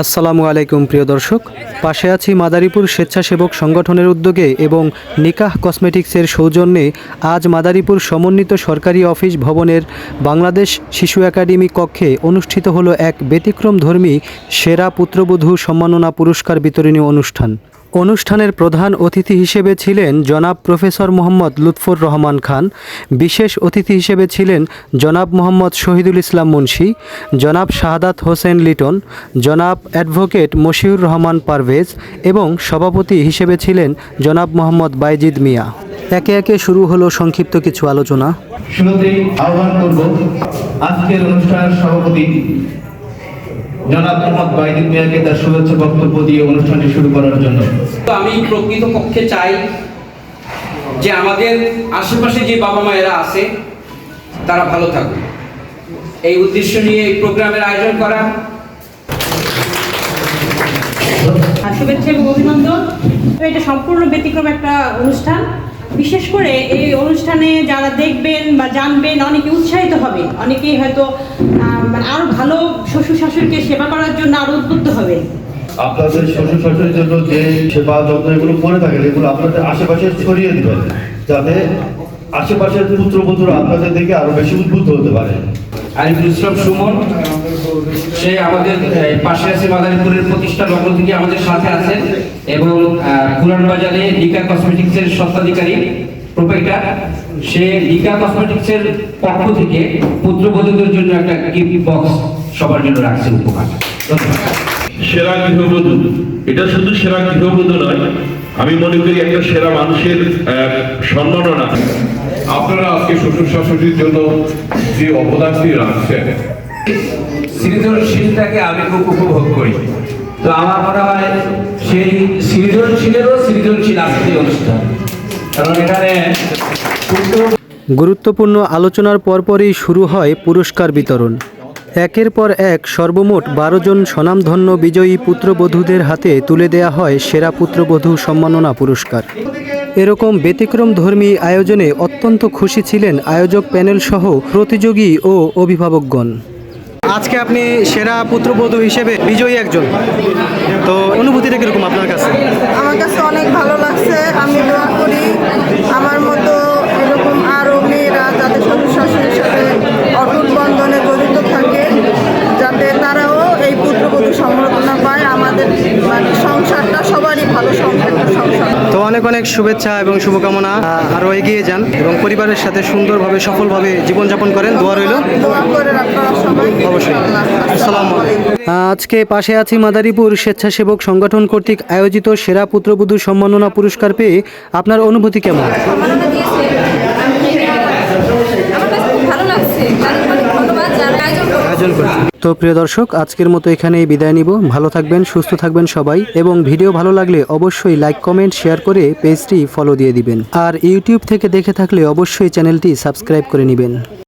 আসসালামু আলাইকুম, প্রিয় দর্শক। পাশে আছি মাদারীপুর স্বেচ্ছাসেবক সংগঠনের উদ্যোগে এবং নিকাহ কসমেটিক্সের সৌজন্যে আজ মাদারীপুর সমন্বিত সরকারি অফিস ভবনের বাংলাদেশ শিশু একাডেমি কক্ষে অনুষ্ঠিত হলো এক ব্যতিক্রমধর্মী সেরা পুত্রবধূ সম্মাননা পুরস্কার বিতরণী অনুষ্ঠান। অনুষ্ঠানের প্রধান অতিথি হিসেবে ছিলেন জনাব প্রফেসর মোহাম্মদ লুৎফর রহমান খান, বিশেষ অতিথি হিসেবে ছিলেন জনাব মোহাম্মদ শহীদুল ইসলাম মুন্সী, জনাব শাহাদাত হোসেন লিটন, জনাব অ্যাডভোকেট মশিউর রহমান পারভেজ এবং সভাপতি হিসেবে ছিলেন জনাব মোহাম্মদ বাইজিদ মিয়া। একে একে শুরু হলো সংক্ষিপ্ত কিছু আলোচনা। আহ্বান করব, আজকের অনুষ্ঠানের সভাপতি জনাব মোহাম্মদ বাইদিন মিয়াকে তার শুভেচ্ছা বক্তব্য দিয়ে অনুষ্ঠানটি শুরু করার জন্য। তো আমি প্রকৃতপক্ষে চাই যে আমাদের আশেপাশে যে বাবা মায়েরা আছে তারা ভালো থাকুক। এই উদ্দেশ্য নিয়ে এই প্রোগ্রামের আয়োজন করা। শুভেচ্ছা এবং অভিনন্দন। তো এটা সম্পূর্ণ ব্যতিক্রম একটা অনুষ্ঠান। বিশেষ করে এই অনুষ্ঠানে যারা দেখবেন বা জানবেন অনেকে উৎসাহিত হবে। অনেকেই হয়তো আরও ভালো শ্বশুর শাশুড়িকে সেবা করার জন্য আরও উদ্বুদ্ধ হবে। আপনাদের শ্বশুর শাশুড়ির জন্য যে সেবা যত্ন এগুলো করে থাকেন এগুলো আপনাদের আশেপাশে ছড়িয়ে দিবেন যাতে আশেপাশের পুত্রবধূরা আপনাদের দেখে আরও বেশি উদ্বুদ্ধ হতে পারে। আরিফুল ইসলাম সুমন সে আমাদের পাশে আছে মাদারীপুরের প্রতিষ্ঠা লগ্ন থেকে আমাদের সাথে আছেন এবং পুরান বাজারে লিকা কসমেটিক্সের স্বত্বাধিকারী। প্রোপাইটার সে লিকা কসমেটিক্সের পক্ষ থেকে পুত্রবধূদের জন্য একটা গিফট বক্স সবার জন্য রাখছে উপহার। সেরা গৃহবধূ। এটা শুধু সেরা গৃহবধূ নয় আমি মনে করি একটা সেরা মানুষের সম্মাননা। আপনারা আজকে শ্বশুর শাশুড়ির জন্য যে অবদানটি রাখছেন সৃজনশীলটাকে আমি খুব উপভোগ করি। তো আমার মনে হয় সেই সৃজনশীলেরও সৃজনশীল আজকে অনুষ্ঠান। কারণ এখানে গুরুত্বপূর্ণ আলোচনার পরপরই শুরু হয় পুরস্কার বিতরণ। একের পর এক সর্বমোট বারো জন স্বনামধন্য বিজয়ী পুত্রবধূদের হাতে তুলে দেয়া হয় সেরা পুত্রবধূ সম্মাননা পুরস্কার। এরকম ব্যতিক্রম ধর্মী আয়োজনে অত্যন্ত খুশি ছিলেন আয়োজক প্যানেল সহ প্রতিযোগী ও অভিভাবকগণ। আজকে আপনি সেরা পুত্রবধূ হিসেবে বিজয়ী একজন। তো অনুভূতিটা কীরকম আপনার কাছে? আমার কাছে অনেক শুভেচ্ছা এবং শুভকামনা আহ, আরও এগিয়ে যান এবং পরিবারের সাথে সুন্দরভাবে সফলভাবে জীবনযাপন করেন। দোয়া রইল। আজকে পাশে আছি মাদারীপুর স্বেচ্ছাসেবক সংগঠন কর্তৃক আয়োজিত সেরা পুত্রবধূ সম্মাননা পুরস্কার পেয়ে আপনার অনুভূতি কেমন? ভালো লাগছে। আয়োজন করেছে। তো প্রিয় দর্শক, আজকের মতো এখানেই বিদায় নিব। ভালো থাকবেন, সুস্থ থাকবেন সবাই এবং ভিডিও ভালো লাগলে অবশ্যই লাইক, কমেন্ট, শেয়ার করে পেজটি ফলো দিয়ে দিবেন। আর ইউটিউব থেকে দেখে থাকলে অবশ্যই চ্যানেলটি সাবস্ক্রাইব করে নেবেন।